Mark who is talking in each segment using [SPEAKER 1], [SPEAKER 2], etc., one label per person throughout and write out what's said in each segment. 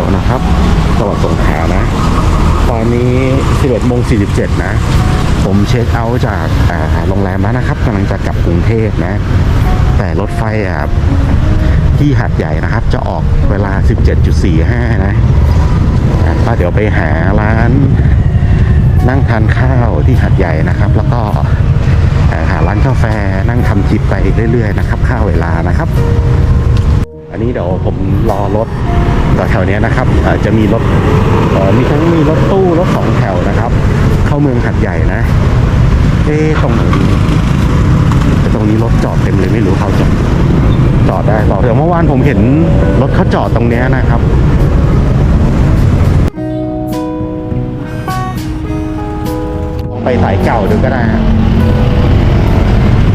[SPEAKER 1] ลนะครับจังหวัดสงขลานะ ตอนนี้ 11โมง47 นะ ผมเช็คเอาท์จากโรงแรมแล้วนะครับกำลังจะกลับกรุงเทพนะ แต่รถไฟอะที่หัดใหญ่นะครับ จะออกเวลา 17.45 นะก็เดี๋ยวไปหาร้านนั่งทานข้าวที่หัดใหญ่นะครับ แล้วก็หาร้านกาแฟนั่งทำคลิปไปเรื่อยๆนะครับค่าเวลานะครับ อันนี้เดี๋ยวผมรอรถแถวนี้นะครับจะมีรถมีทั้งมีรถตู้รถสองแถวนะครับ เข้าเมืองหัดใหญ่นะ เอ๊ะตรงไหนดีแต่ตรงนี้รถจอดเต็มเลยไม่รู้เขาจอดจอดได้ต่อเดี๋ยวเมื่อวานผมเห็นรถเขาจอดตรงนี้นะครับไปสายเก่าดูก็ได้ฮะ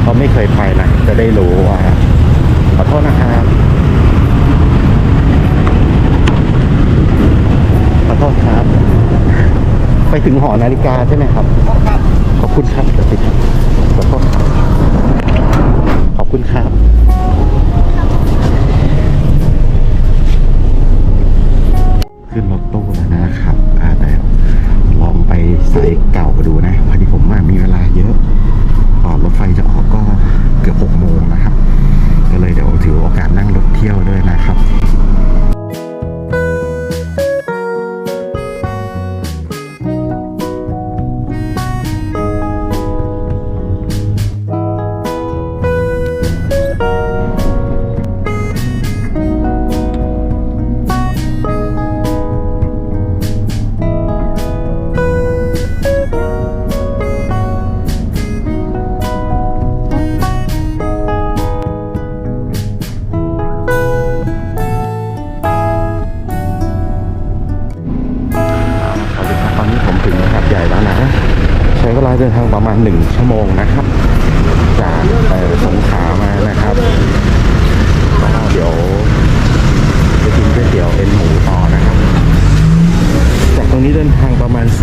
[SPEAKER 1] เขาะไม่เคยไปนะจะได้รู้ว่าขอโทษนะครับ ขอ โทษครับ ไปถึงหอนาฬิกาใช่ไหมครับ ขอบคุณครับเดี๋ยวไปขอโทษครับขอบคุณครับ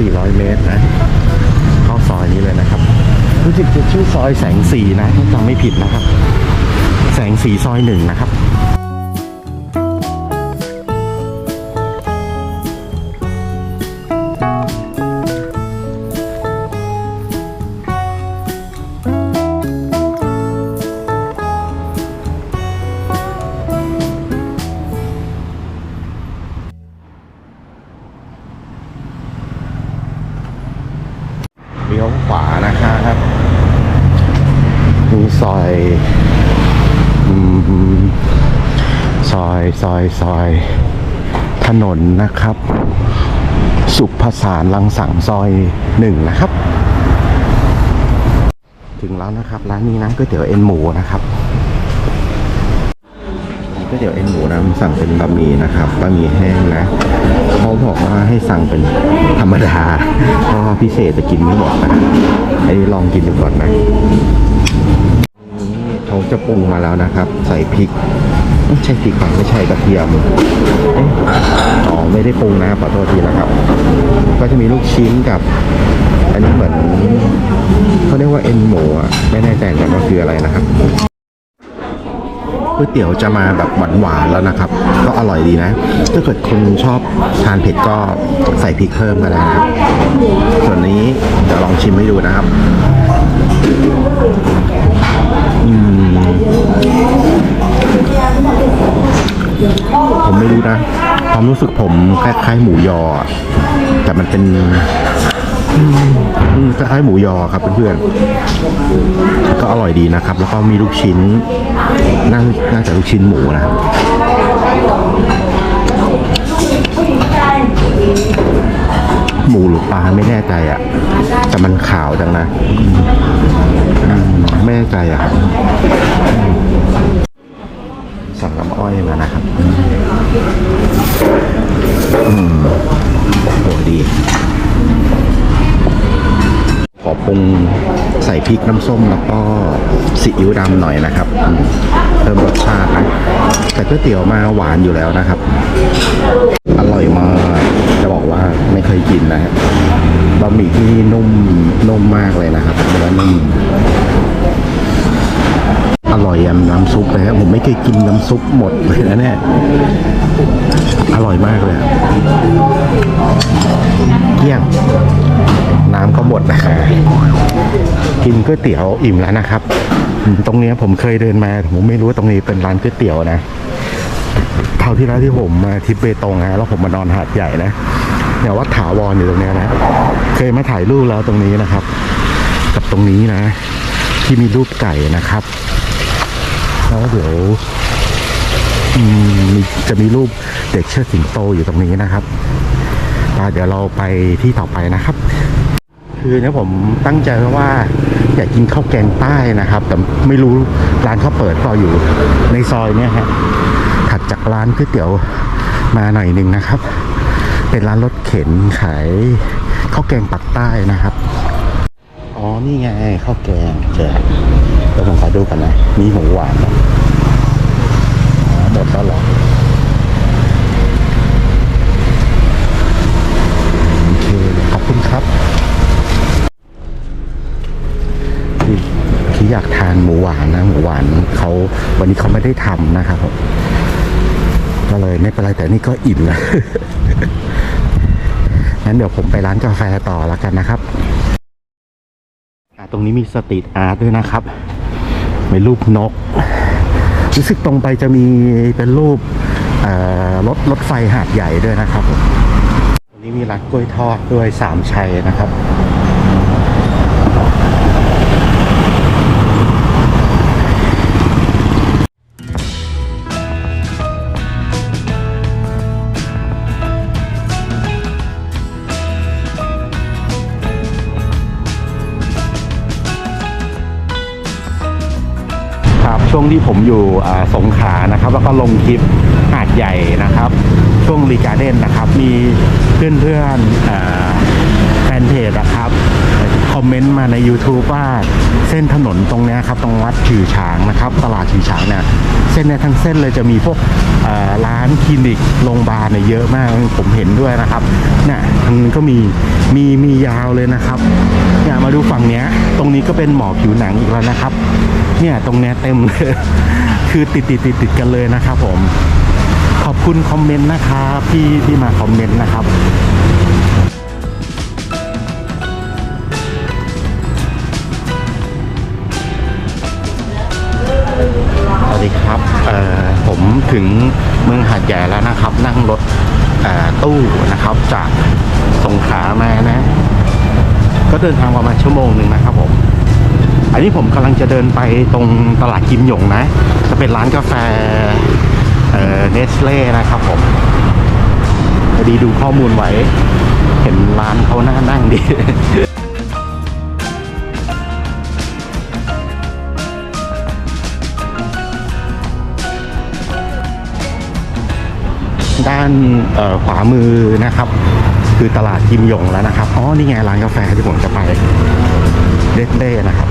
[SPEAKER 1] 400 เมตรนะเข้าซอยนี้เลยนะครับ รู้สึกจะชื่อซอยแสงสีนะถ้าจำไม่ผิดนะครับ แสงสีซอยหนึ่งนะครับ ซอยซอยซอยซอยถนนนะครับ สุภสารลังสังซอยหนึ่งนะครับ ถึงแล้วนะครับร้านนี้นะก๋วยเตี๋ยวเอ็นหมูนะครับก๋วยเตี๋ยวเอ็นหมูนะผมสั่งเป็นบะหมี่นะครับบะหมี่แห้งนะเขาบอกว่าให้สั่งเป็นธรรมดาเพราะพิเศษจะกินไม่หมดนะอันนี้ลองกินดูก่อนนะ จะปรุงมาแล้วนะครับ ใส่พริกไม่ใช่พริกครับไม่ใช่กระเทียมเอ๊ะอ๋อไม่ได้ปรุงนะขอโทษทีนะครับ ก็จะมีลูกชิ้นกับ อันนี้เหมือนเขาเรียกว่าเอ็นหมูอะไม่แน่ใจกันว่าคืออะไรนะครับก๋วยเตี๋ยวจะมาแบบหวานๆแล้วนะครับ ก็อร่อยดีนะ ถ้าเกิดคนชอบทานเผ็ดก็ใส่พริกเพิ่มก็ได้นะส่วนนี้เดี๋ยวลองชิมให้ดูนะครับ นะความรู้สึกผมคล้ายๆหมูยอ แต่มันเป็นคล้ายๆหมูยอครับเพื่อนๆก็อร่อยดีนะครับ แล้วก็มีลูกชิ้นน่าน่าจะลูกชิ้นหมูนะหมูหรือปลาไม่แน่ใจอะ่ อปรุงใส่พริกน้ำส้มแล้วก็ซีอิ๊วดำหน่อยนะครับเพิ่มรสชาตินะแต่ก๋วยเตี๋ยวมาหวานอยู่แล้วนะครับ อร่อยมากจะบอกว่าไม่เคยกินนะฮะบะหมี่ที่นุ่มนุ่มมากเลยนะครับเนื้อนุ่ม ร่อยยันน้ำซุปเลยครับผมไม่เคยกินน้ำซุปหมดเลยนะเนี่ยอร่อยมากเลยเกี้ยง น้ำก็หมดนะคะกินก๋วยเตี๋ยวอิ่มแล้วนะครับ ตรงนี้ผมเคยเดินมา ผมไม่รู้ว่าตรงนี้เป็นร้านก๋วยเตี๋ยวนะเท่าที่แล้วที่ผมมาที่เบตงนะแล้วผมมานอนหาดใหญ่นะเนี่ยวัดถาวรอยู่ตรงนี้นะเคยมาถ่ายรูปแล้วตรงนี้นะครับ กับตรงนี้นะ ที่มีรูปไก่นะครับ แล้วเดี๋ยวมีจะมีรูปเด็กเชิดสิงโตอยู่ตรงนี้นะครับอ่เดี๋ยวเราไปที่ต่อไปนะครับ คือเนี่ยผมตั้งใจว้ว่าอยากกินข้าวแกงใต้นะครับ แต่ไม่รู้ร้านเขาเปิดเปล่าอยู่ในซอยเนี่ยฮะถัดจากร้านก๋วยเตี๋ยวมาหน่อยหนึ่งนะครับ เป็นร้านรถเข็นขายข้าวแกงปักใต้นะครับ นี่ไงข้าวแกงเจอเดี๋ยวผมขอดูกันนะ มีหมูหวานนะหมดแล้วเหรอโอเคขอบคุณครับที่ที่อยากทานหมูหวานนะหมูหวานเขาวันนี้เขาไม่ได้ทำนะครับก็เลยไม่เป็นไรแต่นี่ก็อิ่มแล้วงั้นเดี๋ยวผมไปร้านกาแฟต่อแล้วกันนะครับ ตรงนี้มีสตรีทอาร์ตด้วยนะครับมีรูปนก รู้สึกตรงไปจะมีเป็นรูปรถรถไฟหาดใหญ่ด้วยนะครับตรงนี้มีร้านกล้วยทอดด้วยสามชัยนะครับ ช่วงที่ผมอยู่สงขานะครับ แล้วก็ลงคลิปหาดใหญ่นะครับ ช่วงรีการ์เด้นนะครับ มีเพื่อนๆอ่าแฟนเพจนะครับคอมเมนต์มาใน YouTube ว่าเส้นถนนตรงนี้ครับตรงวัดฉือฉางนะครับ ตลาดฉือฉางเนี่ยเส้นนี้ทั้งเส้นเลยจะมีพวกร้านคลินิกโรงพยาบาลเนี่ยเยอะมากผมเห็นด้วยนะครับเนี่ยทางนี้ก็มีมีมียาวเลยนะครับเนี่ยมาดูฝั่งเนี้ย ตรงนี้ก็เป็นหมอผิวหนังอีกแล้วนะครับ เนี่ยตรงเนี้ยเต็มเลยคือติดติดติดติดกันเลยนะครับผมขอบคุณคอมเมนต์นะครับที่ที่มาคอมเมนต์นะครับสวัสดีครับผมถึงเมืองหาดใหญ่แล้วนะครับ นั่งรถตู้นะครับจากสงขลามานะ ก็เดินทางประมาณชั่วโมงหนึ่งนะครับผม อันนี้ผมกำลังจะเดินไปตรงตลาดกิมหยงนะ จะเป็นร้านกาแฟเนสเล่นะครับผมพอดีดูข้อมูลไว้ เห็นร้านเขาน่านั่งดีด้านขวามือนะครับ คือตลาดกิมหยงแล้วนะครับ อ๋อ นี่ไงร้านกาแฟที่ผมจะไปเดเด้นะครับ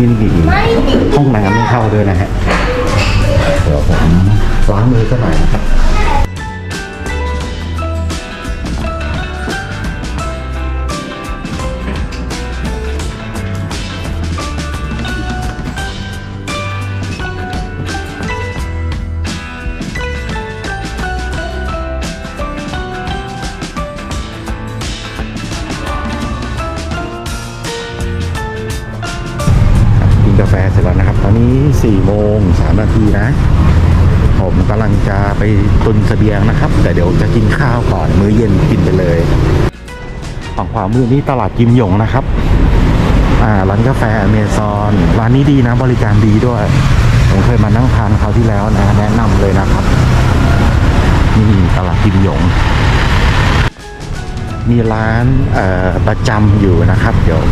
[SPEAKER 1] ที่นี่ห้องน้ำไม่เข้าด้วยนะฮะเดี๋ยวผมล้างมือสักหน่อยนะครับ 4ี่โมงสามนาทีนะ ผมกำลังจะไปตุนเสบียงนะครับ แต่เดี๋ยวจะกินข้าวก่อนมื้อเย็นกินไปเลยฝั่งขวามือนี่ตลาดกิมหยงนะครับ อ่าร้านกาแฟอเมซอนร้านนี้ดีนะบริการดีด้วย ผมเคยมานั่งทานคราวที่แล้วนะแนะนำเลยนะครับนี่ตลาดกิมหยง มีร้านประจำอยู่นะครับ เดี๋ยว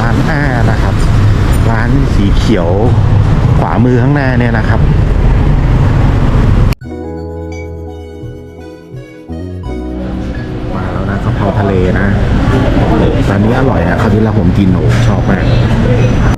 [SPEAKER 1] ร้านอ้านะครับ ร้านสีเขียวขวามือข้างหน้าเนี่ยนะครับมาแล้วนะกะเพราทะเลนะร้านนี้อร่อยอะคราวที่เราผมกินโหชอบมาก